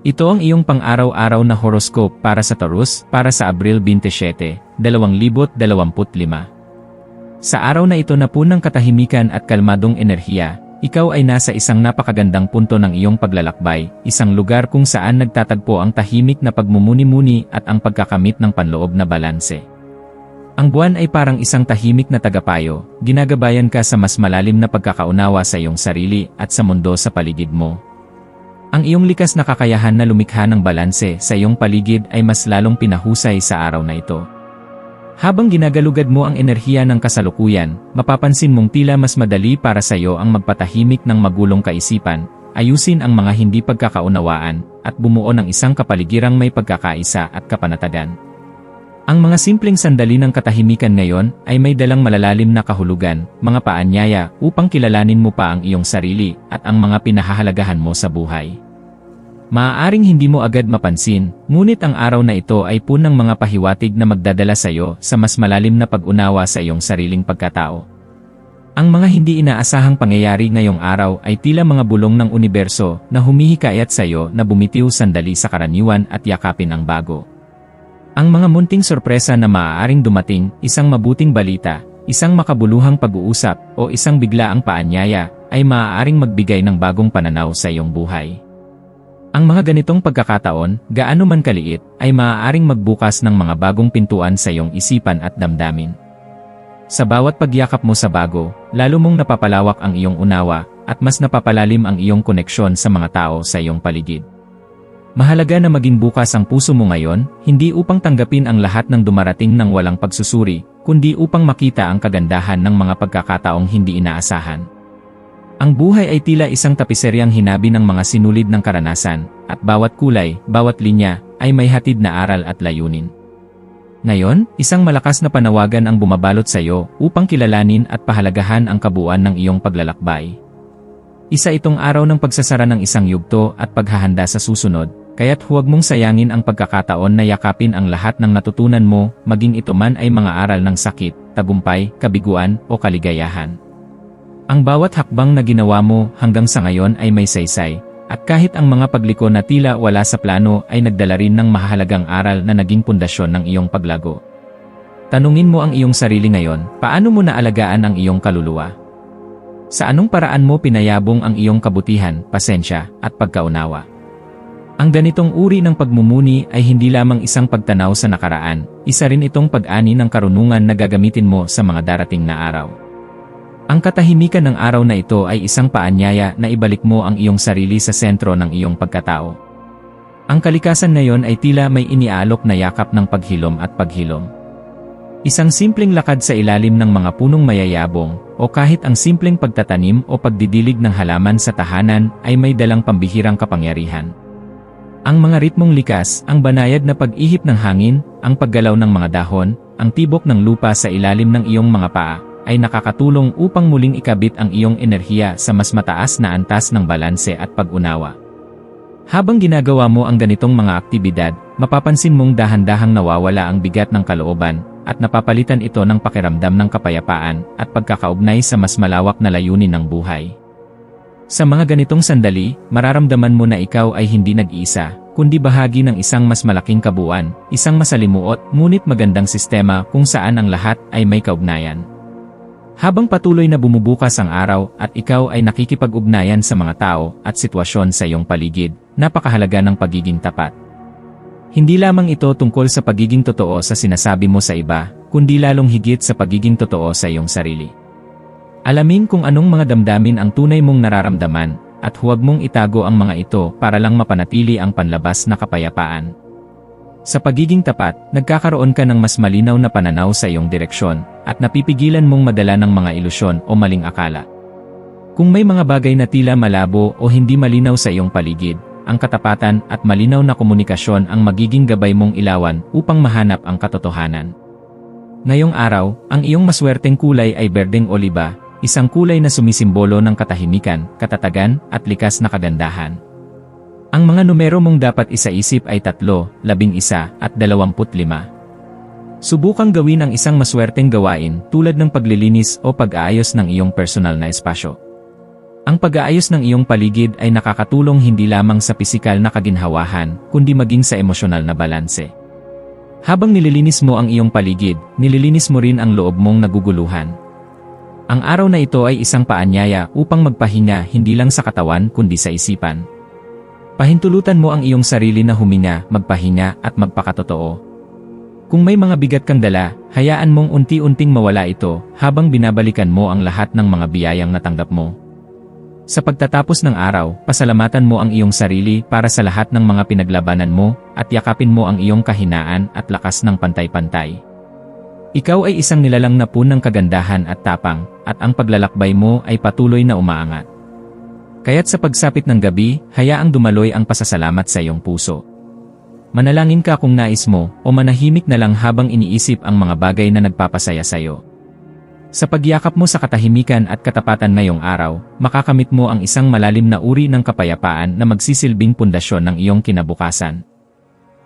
Ito ang iyong pang-araw-araw na horoscope para sa Taurus para sa Abril 27, 2025. Sa araw na ito na punang katahimikan at kalmadong enerhiya, ikaw ay nasa isang napakagandang punto ng iyong paglalakbay, isang lugar kung saan nagtatagpo ang tahimik na pagmumuni-muni at ang pagkakamit ng panloob na balanse. Ang buwan ay parang isang tahimik na tagapayo, ginagabayan ka sa mas malalim na pagkakaunawa sa iyong sarili at sa mundo sa paligid mo, ang iyong likas na kakayahan na lumikha ng balanse sa iyong paligid ay mas lalong pinahusay sa araw na ito. Habang ginagalugad mo ang enerhiya ng kasalukuyan, mapapansin mong tila mas madali para sa iyo ang magpatahimik ng magulong kaisipan, ayusin ang mga hindi pagkakaunawaan, at bumuo ng isang kapaligirang may pagkakaisa at kapanatagan. Ang mga simpleng sandali ng katahimikan ngayon ay may dalang malalalim na kahulugan, mga paanyaya upang kilalanin mo pa ang iyong sarili at ang mga pinahahalagahan mo sa buhay. Maaaring hindi mo agad mapansin, ngunit ang araw na ito ay punang mga pahiwatig na magdadala sa iyo sa mas malalim na pag-unawa sa iyong sariling pagkatao. Ang mga hindi inaasahang pangyayari ngayong araw ay tila mga bulong ng universo na humihikayat sa iyo na bumitiw sandali sa karaniwan at yakapin ang bago. Ang mga munting sorpresa na maaaring dumating, isang mabuting balita, isang makabuluhang pag-uusap, o isang biglaang paanyaya, ay maaaring magbigay ng bagong pananaw sa iyong buhay. Ang mga ganitong pagkakataon, gaano man kaliit, ay maaaring magbukas ng mga bagong pintuan sa iyong isipan at damdamin. Sa bawat pagyakap mo sa bago, lalo mong napapalawak ang iyong unawa, at mas napapalalim ang iyong koneksyon sa mga tao sa iyong paligid. Mahalaga na maging bukas ang puso mo ngayon, hindi upang tanggapin ang lahat ng dumarating ng walang pagsusuri, kundi upang makita ang kagandahan ng mga pagkakataong hindi inaasahan. Ang buhay ay tila isang tapiseryang hinabi ng mga sinulid ng karanasan, at bawat kulay, bawat linya, ay may hatid na aral at layunin. Ngayon, isang malakas na panawagan ang bumabalot sa iyo upang kilalanin at pahalagahan ang kabuuan ng iyong paglalakbay. Isa itong araw ng pagsasara ng isang yugto at paghahanda sa susunod, kaya't huwag mong sayangin ang pagkakataon na yakapin ang lahat ng natutunan mo, maging ito man ay mga aral ng sakit, tagumpay, kabiguan, o kaligayahan. Ang bawat hakbang na ginawa mo hanggang sa ngayon ay may saysay, at kahit ang mga pagliko na tila wala sa plano ay nagdala rin ng mahalagang aral na naging pundasyon ng iyong paglago. Tanungin mo ang iyong sarili ngayon, paano mo naalagaan ang iyong kaluluwa? Sa anong paraan mo pinayabong ang iyong kabutihan, pasensya, at pagkaunawa? Ang ganitong uri ng pagmumuni ay hindi lamang isang pagtanaw sa nakaraan, isa rin itong pag-ani ng karunungan na gagamitin mo sa mga darating na araw. Ang katahimikan ng araw na ito ay isang paanyaya na ibalik mo ang iyong sarili sa sentro ng iyong pagkatao. Ang kalikasan na yon ay tila may iniaalok na yakap ng paghilom at paghilom. Isang simpleng lakad sa ilalim ng mga punong mayayabong, o kahit ang simpleng pagtatanim o pagdidilig ng halaman sa tahanan ay may dalang pambihirang kapangyarihan. Ang mga ritmong likas, ang banayad na pag-ihip ng hangin, ang paggalaw ng mga dahon, ang tibok ng lupa sa ilalim ng iyong mga paa, ay nakakatulong upang muling ikabit ang iyong enerhiya sa mas mataas na antas ng balanse at pag-unawa. Habang ginagawa mo ang ganitong mga aktibidad, mapapansin mong dahan-dahang nawawala ang bigat ng kalooban, at napapalitan ito ng pakiramdam ng kapayapaan at pagkakaugnay sa mas malawak na layunin ng buhay. Sa mga ganitong sandali, mararamdaman mo na ikaw ay hindi nag-iisa, kundi bahagi ng isang mas malaking kabuuan, isang masalimuot ngunit magandang sistema kung saan ang lahat ay may kaugnayan. Habang patuloy na bumubukas ang araw at ikaw ay nakikipag-ugnayan sa mga tao at sitwasyon sa iyong paligid, napakahalaga ng pagiging tapat. Hindi lamang ito tungkol sa pagiging totoo sa sinasabi mo sa iba, kundi lalong higit sa pagiging totoo sa iyong sarili. Alamin kung anong mga damdamin ang tunay mong nararamdaman, at huwag mong itago ang mga ito para lang mapanatili ang panlabas na kapayapaan. Sa pagiging tapat, nagkakaroon ka ng mas malinaw na pananaw sa iyong direksyon, at napipigilan mong madala ng mga ilusyon o maling akala. Kung may mga bagay na tila malabo o hindi malinaw sa iyong paligid, ang katapatan at malinaw na komunikasyon ang magiging gabay mong ilawan upang mahanap ang katotohanan. Ngayong araw, ang iyong maswerteng kulay ay berdeng oliba, isang kulay na sumisimbolo ng katahimikan, katatagan, at likas na kagandahan. Ang mga numero mong dapat isaisip ay 3, 11, at 25. Subukang gawin ang isang maswerteng gawain tulad ng paglilinis o pag-aayos ng iyong personal na espasyo. Ang pag-aayos ng iyong paligid ay nakakatulong hindi lamang sa pisikal na kaginhawahan, kundi maging sa emosyonal na balanse. Habang nililinis mo ang iyong paligid, nililinis mo rin ang loob mong naguguluhan. Ang araw na ito ay isang paanyaya upang magpahinga hindi lang sa katawan kundi sa isipan. Pahintulutan mo ang iyong sarili na huminga, magpahinga at magpakatotoo. Kung may mga bigat kang dala, hayaan mong unti-unting mawala ito habang binabalikan mo ang lahat ng mga biyayang natanggap mo. Sa pagtatapos ng araw, pasalamatan mo ang iyong sarili para sa lahat ng mga pinaglabanan mo at yakapin mo ang iyong kahinaan at lakas ng pantay-pantay. Ikaw ay isang nilalang na po kagandahan at tapang, at ang paglalakbay mo ay patuloy na umaangat. Kaya't sa pagsapit ng gabi, hayaang dumaloy ang pasasalamat sa iyong puso. Manalangin ka kung nais mo, o manahimik na lang habang iniisip ang mga bagay na nagpapasaya sa iyo. Sa pagyakap mo sa katahimikan at katapatan ngayong araw, makakamit mo ang isang malalim na uri ng kapayapaan na magsisilbing pundasyon ng iyong kinabukasan.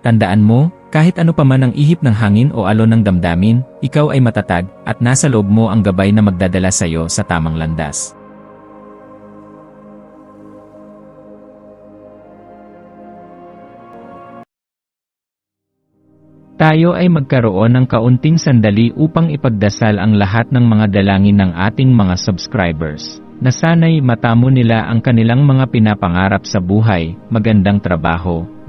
Tandaan mo, kahit ano pa man ang ihip ng hangin o alon ng damdamin, ikaw ay matatag at nasa loob mo ang gabay na magdadala sa iyo sa tamang landas. Tayo ay magkaroon ng kaunting sandali upang ipagdasal ang lahat ng mga dalangin ng ating mga subscribers, na sana'y matamo nila ang kanilang mga pinapangarap sa buhay, magandang trabaho,